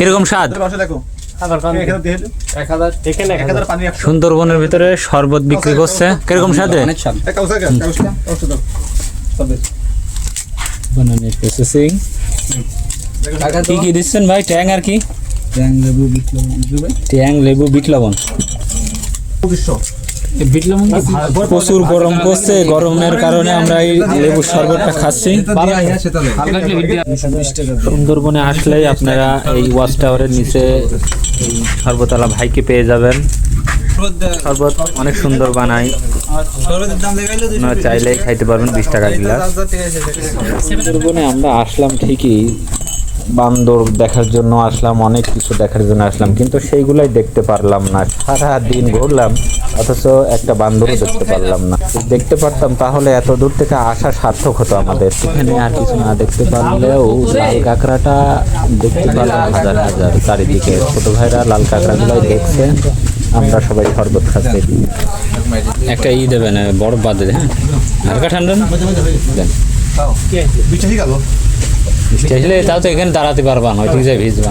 কীরকম স্বাদ? সুন্দরবনের ভিতরে শরবত বিক্রি করছে। কীরকম স্বাদে? প্রসেসিং কি কি দিচ্ছেন ভাই? ট্যাং আর কি? ট্যাং লেবু দিবে ট্যাং লেবু বিট লবণ। প্রচুর গরম পড়ছে, গরমের কারণে আমরা এই লেবুর শরবতটা খাচ্ছি। সুন্দরবনে আসলেই আপনারা এই ওয়াচ টাওয়ারের নিচে এই সর্বতলা ভাইকে পেয়ে যাবেন। শরবত অনেক সুন্দর বানায়। আপনারা চাইলেই খাইতে পারবেন বিশ টাকা গ্লাস। সুন্দরবনে আমরা আসলাম ঠিকই। বান্দর দেখার জন্য আসলাম অনেক কিছু দেখার জন্য আসলাম কিন্তু সেইগুলাই দেখতে পারলাম না। সারা দিন ঘুরলাম অথচ একটা বান্দরও দেখতে পারলাম না। দেখতে পারতাম তাহলে এত দূর থেকে আসা সার্থক হতো আমাদের। এখানে আর কিছু না দেখতে পারলেও লাল কাঁকড়াটা দেখতে পারলাম হাজার হাজার। চারিদিকে ছোট ভাইরা লাল কাঁকড়াগুলাই দেখছে আমরা সবাই শরবত খাচ্ছি। একটা ই দেবেন বরফ বাদ দেন হ্যাঁ? হালকা ঠান্ডা না? দেন চাইলে তাও তো এখানে দাঁড়াতে পারবা না ঠিক আছে ভিজবা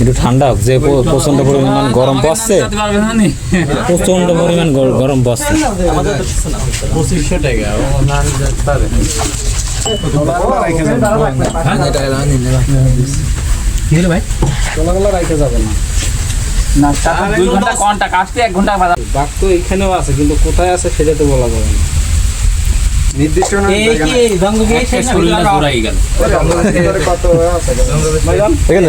একটু ঠান্ডা হোক যে প্রচণ্ড পরিমাণ গরম পড়ছে প্রচণ্ড পরিমাণ গরম পড়ছে। পঁচিশশো টাকা যাবে না দুই ঘণ্টা এক ঘণ্টা বাজার বাঘ তো এখানেও আছে কিন্তু কোথায় আছে সেটা তো বলা যাবে না। নির্দিষ্ট এই